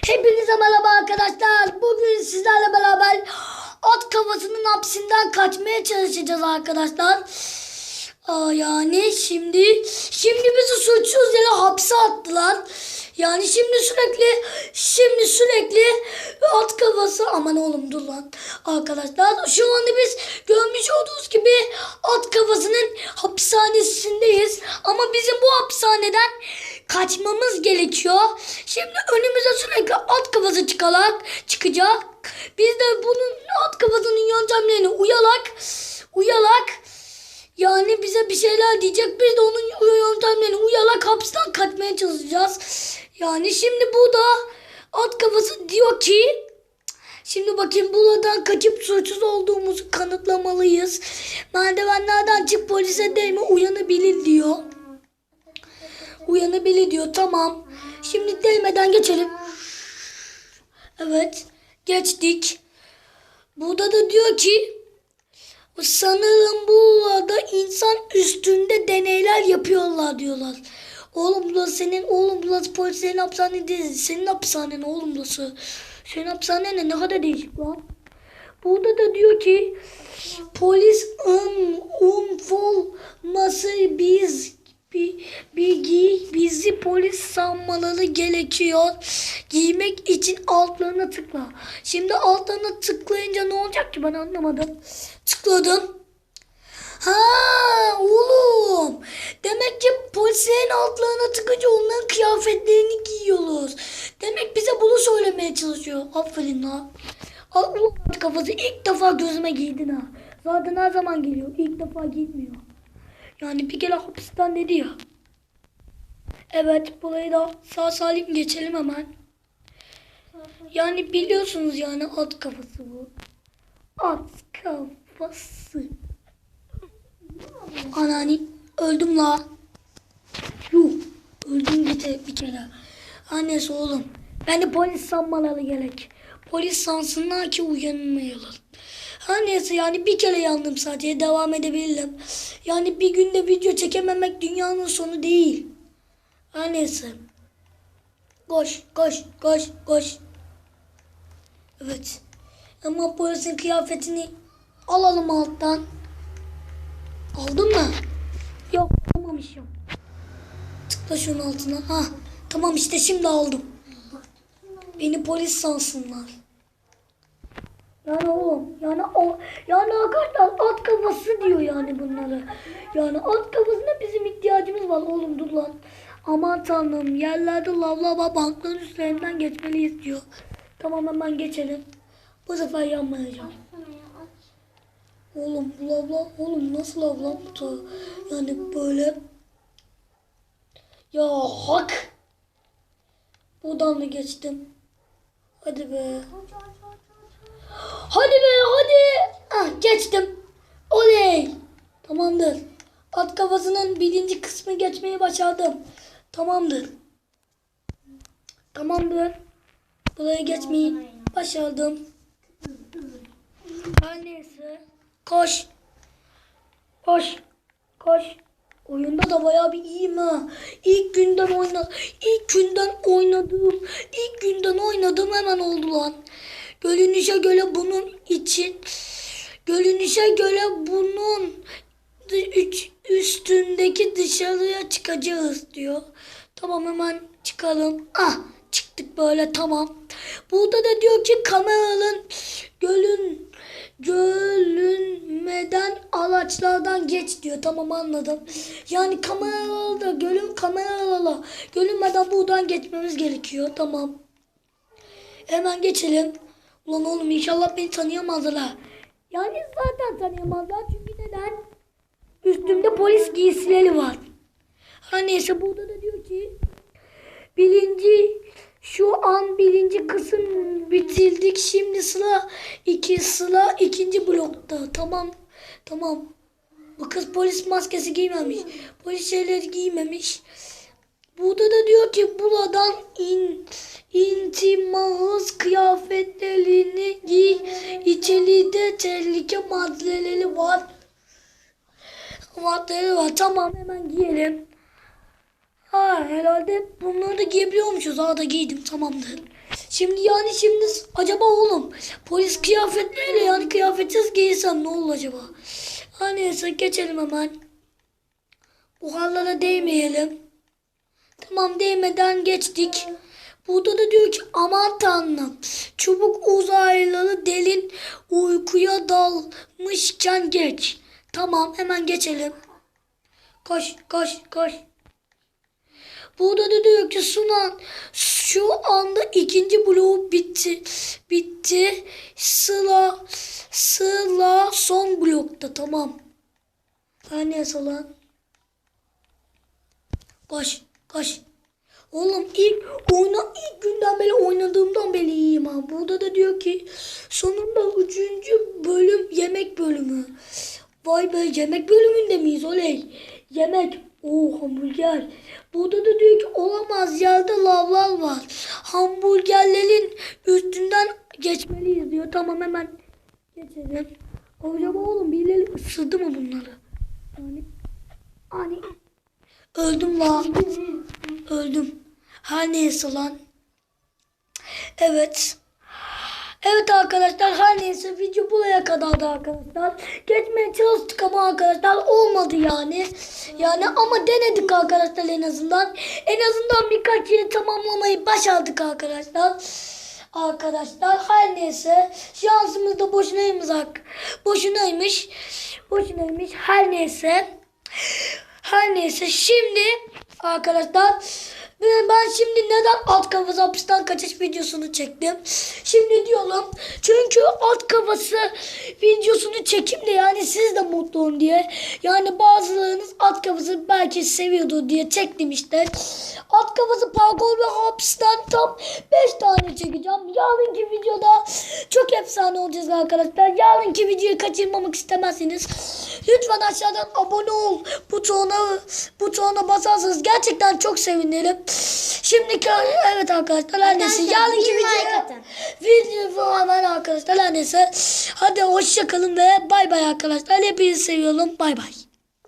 Hepinize merhaba arkadaşlar. Bugün sizlerle beraber at kafasının hapsinden kaçmaya çalışacağız arkadaşlar. Aa, yani şimdi şimdi bizi suçsuz yere hapse attılar. Yani şimdi sürekli şimdi sürekli at kafası aman oğlum dur lan arkadaşlar şu anda biz görmüş olduğunuz gibi at kafasının hapishanesindeyiz ama bizim bu hapishaneden kaçmamız gerekiyor. Şimdi önümüze sürekli at kafası çıkacak, çıkacak. Biz de bunun at kafasının yöntemlerine uyarak uyarak yani bize bir şeyler diyecek. Biz de onun yöntemlerine uyarak hapisten kaçmaya çalışacağız. Yani şimdi bu da at kafası diyor ki Şimdi bakayım buradan kaçıp suçsuz olduğumuzu kanıtlamalıyız. Merdivenlerden çık polise değme uyanabilir diyor. Uyanabilir diyor tamam. Şimdi değmeden geçelim. Evet geçtik. Burada da diyor ki sanırım burada insan üstünde deneyler yapıyorlar diyorlar. Oğlum burası senin oğlum burası polislerin hapishane değil. Senin hapishanen oğlum burası. Senin hapishanen ne kadar değişik lan. Burada da diyor ki polis un, unfolması biz giy, bizi polis sanmaları gerekiyor. Giymek için altlarına tıkla. Şimdi altlarına tıklayınca ne olacak ki ben anlamadım. Tıkladım. Ha oğlum. Demek ki polislerin altlarına tıkınca onların kıyafetlerini giyiyoruz. Demek bize bunu söylemeye çalışıyor. Aferin ha. Al ulan kafası ilk defa gözüme giydin ha. Zaten her zaman geliyor. İlk defa giymiyor. Yani bir kere hapisten dedi ya. Evet burayı da sağ salim geçelim hemen. Yani biliyorsunuz yani at kafası bu. At kafası. Anani öldüm la. Yuh öldüm bir, bir kere. Annesi oğlum. Beni polis sanmaları gerek. Polis sansınlar ki uyanmayalım. Her neyse yani bir kere yandım sadece devam edebilirim. Yani bir günde video çekememek dünyanın sonu değil. Her neyse. Koş koş koş koş. Evet. Ama polisin kıyafetini alalım alttan. Aldın mı? Yok almamışım. Tıkla şunun altına. Ha tamam işte şimdi aldım. Beni polis sansınlar. Yani oğlum yani o yani arkadaşlar at kafası diyor yani bunları. Yani at kafasına bizim ihtiyacımız var oğlum dur lan. Aman tanrım yerlerde lavlaba bankların üstlerinden geçmeliyiz diyor. Tamam hemen geçelim. Bu sefer yanmayacağım. Oğlum bu lavla oğlum nasıl lavlaptı? Yani böyle ya hak. Buradan da geçtim. Hadi be. Hadi be hadi. Ah geçtim. Oley. Tamamdır. At kafasının birinci kısmı geçmeyi başardım. Tamamdır. Tamamdır. Burayı geçmeyi başardım. Her neyse. Koş. Koş. Koş. Oyunda da bayağı bir iyiyim ha. İlk günden oyna, ilk günden oynadım, ilk günden oynadım hemen oldu lan. Görünüşe göre bunun için, görünüşe göre bunun üstündeki dışarıya çıkacağız diyor. Tamam hemen çıkalım. Ah çıktık böyle tamam. Burada da diyor ki kameranın gölün görünmeden araçlardan geç diyor. Tamam anladım. Yani kameralarla gölün kameralarla görünmeden buradan geçmemiz gerekiyor. Tamam. Hemen geçelim. Ulan oğlum inşallah beni tanıyamazlar. Yani zaten tanıyamazlar çünkü neden? Üstümde polis giysileri var. Her neyse burada da diyor ki birinci şu an birinci kısım bitirdik. Şimdi sıra iki sıra ikinci blokta. Tamam. Tamam. Bu kız polis maskesi giymemiş. Polis şeyleri giymemiş. Burada da diyor ki buradan in, intimahız kıyafetlerini giy. İçeride tehlike maddeleri var. Maddeleri var. Tamam hemen giyelim. Ha herhalde bunları da giyebiliyormuşuz. Aa da giydim tamamdır. Şimdi yani şimdi acaba oğlum polis kıyafetleriyle yani kıyafetsiz giysem ne olur acaba? Ha neyse geçelim hemen. Bu hallara değmeyelim. Tamam değmeden geçtik. Burada da diyor ki aman tanrım çubuk uzaylıları delin uykuya dalmışken geç. Tamam hemen geçelim. Koş koş koş. Burada da diyor ki Sunan şu anda ikinci bloğu bitti. Bitti. Sıla Sıla son blokta tamam. Neyse lan. Koş koş. Oğlum ilk oyna ilk günden beri oynadığımdan beri iyiyim ha. Burada da diyor ki sonunda üçüncü bölüm yemek bölümü. Vay be yemek bölümünde miyiz oley? Yemek. Oo hamburger. Burada da diyor ki olamaz yerde lavlar var. Hamburgerlerin üstünden geçmeliyiz diyor. Tamam hemen geçelim. Acaba oğlum birileri ısırdı mı bunları? Yani hani öldüm la. Öldüm. Her neyse lan. Evet. Evet arkadaşlar her neyse video buraya kadardı arkadaşlar. Geçmeye çalıştık ama arkadaşlar olmadı yani. Yani ama denedik arkadaşlar en azından. En azından birkaç yeri tamamlamayı başardık arkadaşlar. Arkadaşlar her neyse şansımız da boşunaymış. Boşunaymış. Boşunaymış. Her neyse. Her neyse şimdi arkadaşlar ben ben şimdi neden alt kafası hapisten kaçış videosunu çektim? Şimdi diyorum çünkü alt kafası videosunu çekeyim de yani siz de mutlu olun diye. Yani bazılarınız alt kafası belki seviyordu diye çektim işte. Alt kafası parkur ve hapisten tam 5 tane çekeceğim. Yarınki videoda çok efsane olacağız arkadaşlar. Yarınki videoyu kaçırmamak istemezseniz lütfen aşağıdan abone ol butonuna butonuna basarsanız gerçekten çok sevinirim. Şimdiki evet arkadaşlar Arkadaşlar, yarınki atın. video hemen arkadaşlar neyse hadi hoşça kalın ve bay bay arkadaşlar hepinizi seviyorum bay bay.